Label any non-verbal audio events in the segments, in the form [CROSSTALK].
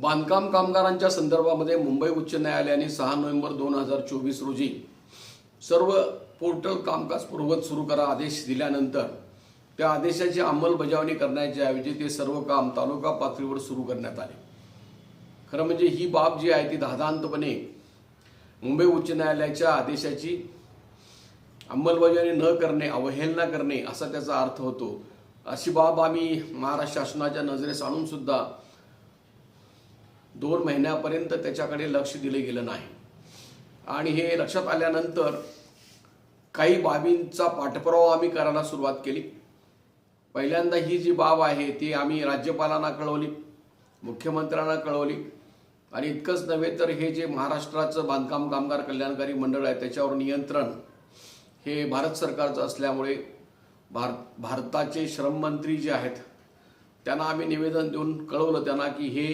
बांधकाम कामगारांच्या संदर्भामध्ये मुंबई उच्च न्यायालयाने सहा नोव्हेंबर दोन हजार चोवीस रोजी सर्व पोर्टल कामकाज पूर्वत सुरू करा आदेश दिल्यानंतर त्या आदेशाची अंमलबजावणी करण्याच्या ऐवजी ते सर्व काम तालुका पातळीवर सुरू करण्यात आले. खरं म्हणजे ही बाब जी आहे ती धादांतपणे मुंबई उच्च न्यायालयाच्या आदेशाची अंमलबजावणी न करणे अवहेलना करणे असा त्याचा अर्थ होतो. अशी बाब आम्ही महाराष्ट्र शासनाच्या नजरेस आणून सुद्धा दोन महिन्यापर्यंत त्याच्याकडे लक्ष दिले गेलं नाही. आणि हे लक्षात आल्यानंतर काही बाबींचा पाठपुरावा आम्ही करायला सुरुवात केली. पहिल्यांदा ही जी बाब आहे ती आम्ही राज्यपालांना कळवली मुख्यमंत्र्यांना कळवली. आणि इतकंच नव्हे तर हे जे महाराष्ट्राचं बांधकाम कामगार कल्याणकारी मंडळ आहे त्याच्यावर नियंत्रण हे भारत सरकारचं असल्यामुळे भार भारताचे श्रममंत्री जे आहेत त्यांना आम्ही निवेदन देऊन कळवलं त्यांना की हे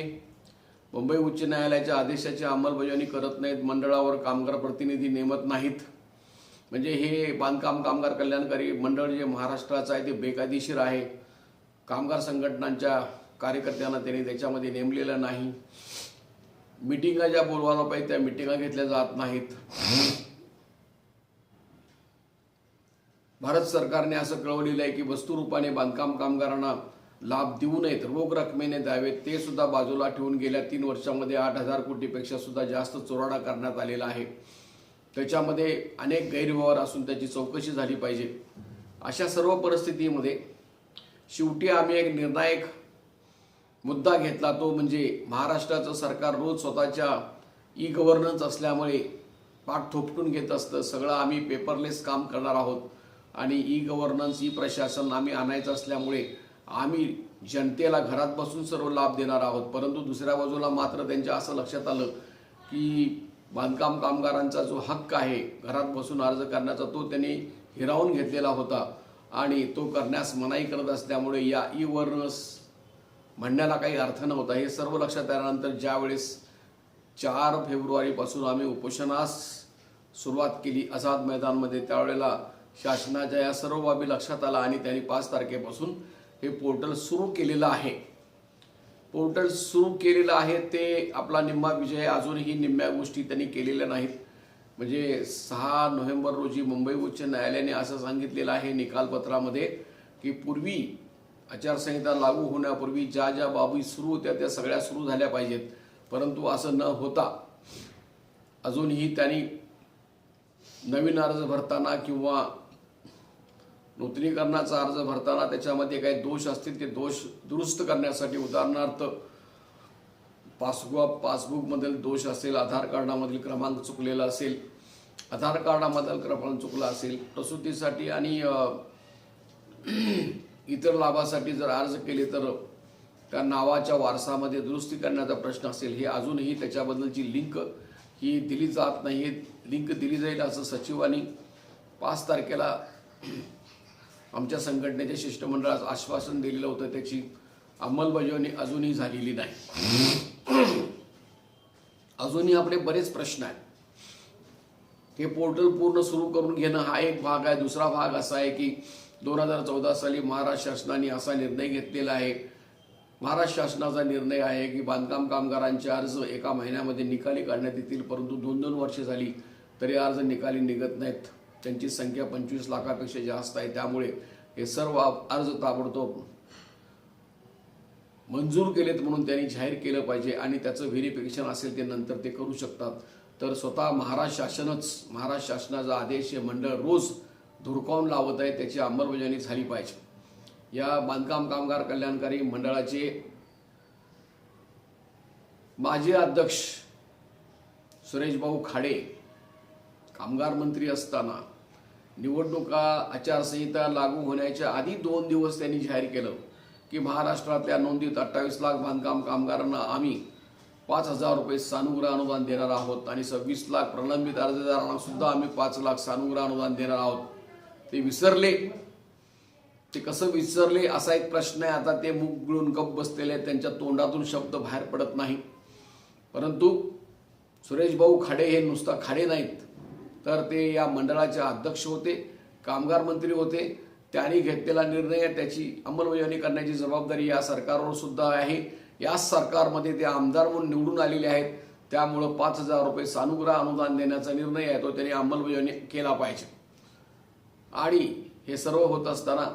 मुंबई उच्च न्यायालयाच्या आदेशाची अंमलबजावणी करत नाहीत मंडळावर कामगार प्रतिनिधी नेमत नाहीत. म्हणजे हे बांधकाम कामगार कल्याणकारी मंडळ जे महाराष्ट्राचं आहे ते बेकायदेशीर आहे. कामगार संघटनांच्या कार्यकर्त्यांना त्यांनी त्याच्यामध्ये नेमलेलं नाही. मिटिंगा ज्या बोलवायला पाहिजे त्या मिटिंगा घेतल्या जात नाहीत. भारत सरकारने असं कळवलेलं आहे की वस्तुरूपाने बांधकाम कामगारांना लाभ देऊ नयेत रोख रकमेने द्यावेत ते सुद्धा बाजूला ठेवून गेल्या तीन वर्षामध्ये आठ हजार कोटीपेक्षा सुद्धा जास्त चोराडा करण्यात आलेला आहे. त्याच्यामध्ये अनेक गैरव्यवहार असून त्याची चौकशी झाली पाहिजे. अशा सर्व परिस्थितीमध्ये शेवटी आम्ही एक निर्णायक मुद्दा घेतला तो म्हणजे महाराष्ट्राचं सरकार रोज स्वतःच्या ई गव्हर्नन्स असल्यामुळे पाठ थोपटून घेत असतं. सगळं आम्ही पेपरलेस काम करणार आहोत आणि ई गव्हर्नन्स ई प्रशासन आम्ही आणायचं असल्यामुळे आम्ही जनतेला घरात बसून सर्व लाभ देणार आहोत. परंतु दुसऱ्या बाजूला मात्र त्यांच्या असं लक्षात आलं की बांधकाम कामगारांचा जो हक्क आहे घरात बसून अर्ज करण्याचा तो त्यांनी हिरावून घेतलेला होता आणि तो करण्यास मनाई करत असल्यामुळे या ई वर्नस म्हणण्याला काही अर्थ नव्हता. हे सर्व लक्षात आल्यानंतर ज्यावेळेस चार फेब्रुवारीपासून आम्ही उपोषणास सुरुवात केली आझाद मैदानमध्ये त्यावेळेला शासनाच्या या सर्व बाबी लक्षात आला आणि त्यांनी पाच तारखेपासून हे पोर्टल सुरू केलेलं आहे. पोर्टल सुरू केलेलं आहे ते आपला निम्मा विजय अजूनही निम्म्या गोष्टी त्यांनी केलेल्या नाहीत. म्हणजे सहा नोव्हेंबर रोजी मुंबई उच्च न्यायालयाने असं सांगितलेलं आहे निकालपत्रामध्ये की पूर्वी आचारसंहिता लागू होण्यापूर्वी ज्या ज्या बाबी सुरू होत्या त्या सगळ्या सुरू झाल्या पाहिजेत. परंतु असं न होता अजूनही त्यांनी नवीन अर्ज भरताना किंवा नूतनीकरणाचा अर्ज भरताना त्याच्यामध्ये काही दोष असतील ते दोष दुरुस्त करण्यासाठी उदाहरणार्थ पासबुक पासबुकमधील दोष असेल आधार कार्डामधील क्रमांक चुकलेला असेल आधार कार्डामधील क्रमांक चुकला असेल प्रसूतीसाठी आणि [CLEARS THROAT] इतर लाभासाठी जर अर्ज केले तर त्या नावाच्या वारसामध्ये दुरुस्ती करण्याचा प्रश्न असेल. हे अजूनही त्याच्याबद्दलची लिंक ही दिली जात नाही लिंक दिली जाईल असं सचिवांनी पाच तारखेला आमच्या संघटनेच्या शिष्टमंडळास आश्वासन दिलेलं होतं त्याची अंमलबजावणी अजूनही झालेली नाही. [CLEARS THROAT] अजूनही आपले बरेच प्रश्न आहेत. हे पोर्टल पूर्ण सुरू करून घेणं हा एक भाग आहे. दुसरा भाग असा आहे की दोन हजार चौदा साली महाराष्ट्र शासनाने असा निर्णय घेतलेला आहे. महाराष्ट्र शासनाचा निर्णय आहे की बांधकाम कामगारांचे अर्ज एका महिन्यामध्ये निकाली काढण्यात येतील परंतु दोन दोन वर्षे झाली तरी अर्ज निकाली निघत नाहीत. त्यांची संख्या पंचवीस लाखापेक्षा जास्त आहे. त्यामुळे हे सर्व अर्ज ताबडतोब मंजूर केलेत म्हणून त्यांनी जाहीर केलं पाहिजे आणि त्याचं व्हेरिफिकेशन असेल ते नंतर ते करू शकतात. तर स्वतः महाराष्ट्र शासनच महाराष्ट्र शासनाचा आदेश हे मंडळ रोज धुडकावून लावत आहे त्याची अंमलबजावणी झाली पाहिजे. या बांधकाम कामगार कल्याणकारी मंडळाचे माजी अध्यक्ष सुरेशभाऊ खाडे कामगार मंत्री असताना निवडणुका आचारसंहिता लागू होण्याच्या आधी दोन दिवस त्यांनी जाहीर केलं की महाराष्ट्रातल्या नोंदीत अठ्ठावीस लाख बांधकाम कामगारांना आम्ही पाच हजार रुपये सानुग्रह अनुदान देणार आहोत आणि सव्वीस लाख प्रलंबित अर्जदारांना सुद्धा आम्ही पाच लाख सानुग्रह अनुदान देणार आहोत. ते विसरले. ते कसं विसरले असा एक प्रश्न आहे. आता ते मुख गुळून गप बसलेले आहेत. त्यांच्या तोंडातून शब्द बाहेर पडत नाही. परंतु सुरेश भाऊ खाडे हे नुसता खाडे नाहीत. तर ते या मंडळाचे अध्यक्ष होते कामगार मंत्री होते. त्यांनी घेतलेला निर्णय त्याची अंमलबजावणी करण्याची जबाबदारी या सरकारवर सुद्धा आहे. या सरकारमध्ये ते आमदार म्हणून निवडून आलेले आहेत. त्यामुळं पाच हजार रुपये सानुग्रह अनुदान देण्याचा निर्णय आहे तो त्यांनी अंमलबजावणी केला पाहिजे. आणि हे सर्व होत असताना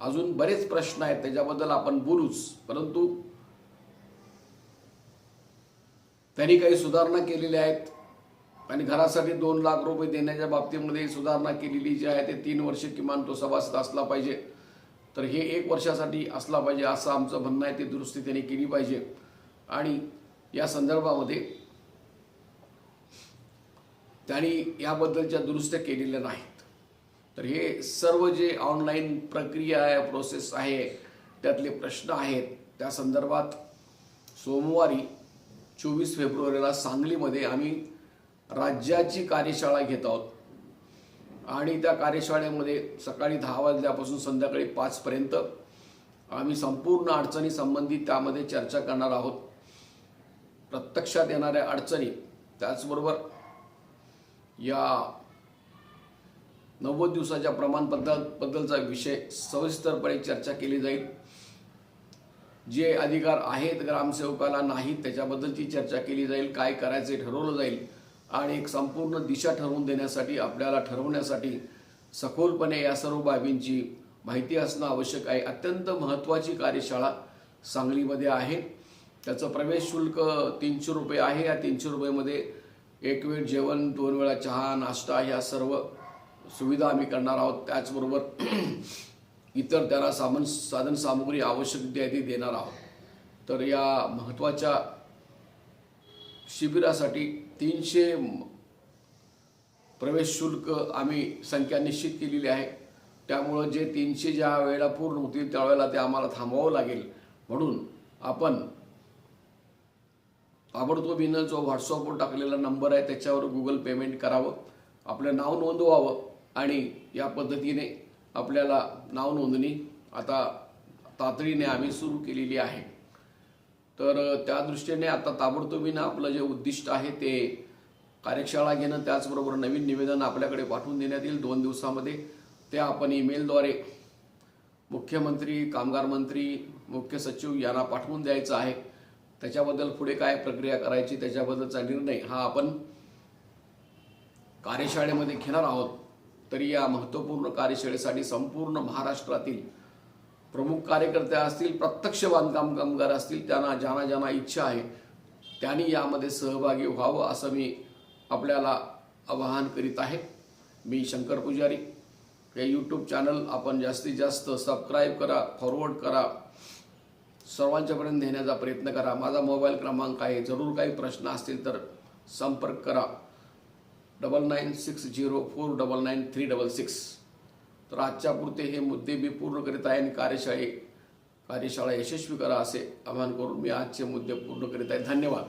अजून बरेच प्रश्न आहेत त्याच्याबद्दल आपण बोलूच. परंतु त्यांनी काही सुधारणा केलेल्या आहेत. आणि घरासाठी दोन लाख रुपये देण्याच्या बाबतीमध्ये सुधारणा केलेली जी आहे ते तीन वर्ष किमान तो सभासद असला पाहिजे. तर हे एक वर्षासाठी असला पाहिजे असं आमचं म्हणणं आहे ते दुरुस्ती त्यांनी केली पाहिजे. आणि या संदर्भामध्ये त्यांनी याबद्दलच्या दुरुस्त्या केलेल्या नाहीत. तर हे सर्व जे ऑनलाईन प्रक्रिया आहे प्रोसेस आहे त्यातले प्रश्न आहेत त्या संदर्भात सोमवारी चोवीस फेब्रुवारीला सांगलीमध्ये आम्ही राज्याची कार्यशाळा घेत आहोत. आणि त्या कार्यशाळेमध्ये सकाळी दहा वाजल्यापासून संध्याकाळी पाचपर्यंत आम्ही संपूर्ण अडचणी संबंधित त्यामध्ये चर्चा करणार आहोत. प्रत्यक्षात येणाऱ्या अडचणी त्याचबरोबर या नव्वद दिवसाच्या प्रमाणपत्रा बद्दलचा विषय सविस्तरपणे चर्चा केली जाईल. जे अधिकार आहेत ग्रामसेवकाला नाहीत त्याच्याबद्दलची चर्चा केली जाईल काय करायचे ठरवलं जाईल आणि एक संपूर्ण दिशा ठरवून देण्यासाठी आपल्याला ठरवण्यासाठी सखोलपणे या सर्व बाबींची माहिती असणं आवश्यक आहे. अत्यंत महत्त्वाची कार्यशाळा सांगलीमध्ये आहे. त्याचं प्रवेश शुल्क तीनशे रुपये आहे. या तीनशे रुपयेमध्ये एक वेळ जेवण दोन वेळा चहा नाश्ता ह्या सर्व सुविधा आम्ही करणार आहोत. त्याचबरोबर [CLEARS THROAT] इतर त्यांना सामान साधनसामुग्री आवश्यक आहे ती देणार आहोत. तर या महत्त्वाच्या शिबिरासाठी तीनशे प्रवेश शुल्क आम्ही संख्या निश्चित केलेली आहे. त्यामुळं जे तीनशे ज्या वेळेला पूर्ण होतील त्यावेळेला ते आम्हाला थांबवावं लागेल. म्हणून आपण ताबडतोबीनं जो व्हॉट्सअपवर टाकलेला नंबर आहे त्याच्यावर गुगल पेमेंट करावं. आपलं नाव नोंदवावं आणि या पद्धतीने आपल्याला नाव नोंदणी आता तातडीने आम्ही सुरू केलेली आहे. तर त्या दृष्टीने आता ताबडतोबीनं आपलं जे उद्दिष्ट आहे ते कार्यशाळा घेणं त्याचबरोबर नवीन निवेदन आपल्याकडे पाठवून देण्यात येईल दोन दिवसामध्ये. ते आपण ईमेलद्वारे मुख्यमंत्री कामगार मंत्री मुख्य सचिव यांना पाठवून द्यायचं आहे. त्याच्याबद्दल पुढे काय प्रक्रिया करायची त्याच्याबद्दलचा निर्णय हा आपण कार्यशाळेमध्ये घेणार आहोत. तरी या महत्त्वपूर्ण कार्यशाळेसाठी संपूर्ण महाराष्ट्रातील प्रमुख कार्यकर्ते असतील प्रत्यक्ष बांधकाम कामगार असतील त्यांना ज्यांना ज्यांना इच्छा आहे त्यांनी यामध्ये सहभागी व्हावं असं मी आपल्याला आवाहन करीत आहे. मी शंकर पुजारी. हे यूट्यूब चॅनल आपण जास्तीत जास्त सबस्क्राईब करा फॉरवर्ड करा. सर्वांच्यापर्यंत नेण्याचा प्रयत्न करा. माझा मोबाईल क्रमांक आहे. जरूर काही प्रश्न असतील तर संपर्क करा. Double nine six zero four double nine three double six तर आजच्या पुरते हे मुद्दे मी पूर्ण करीत आहे आणि कार्यशाळे कार्यशाळा यशस्वी करा असे आवाहन करून मी आजचे मुद्दे पूर्ण करीत आहे. धन्यवाद.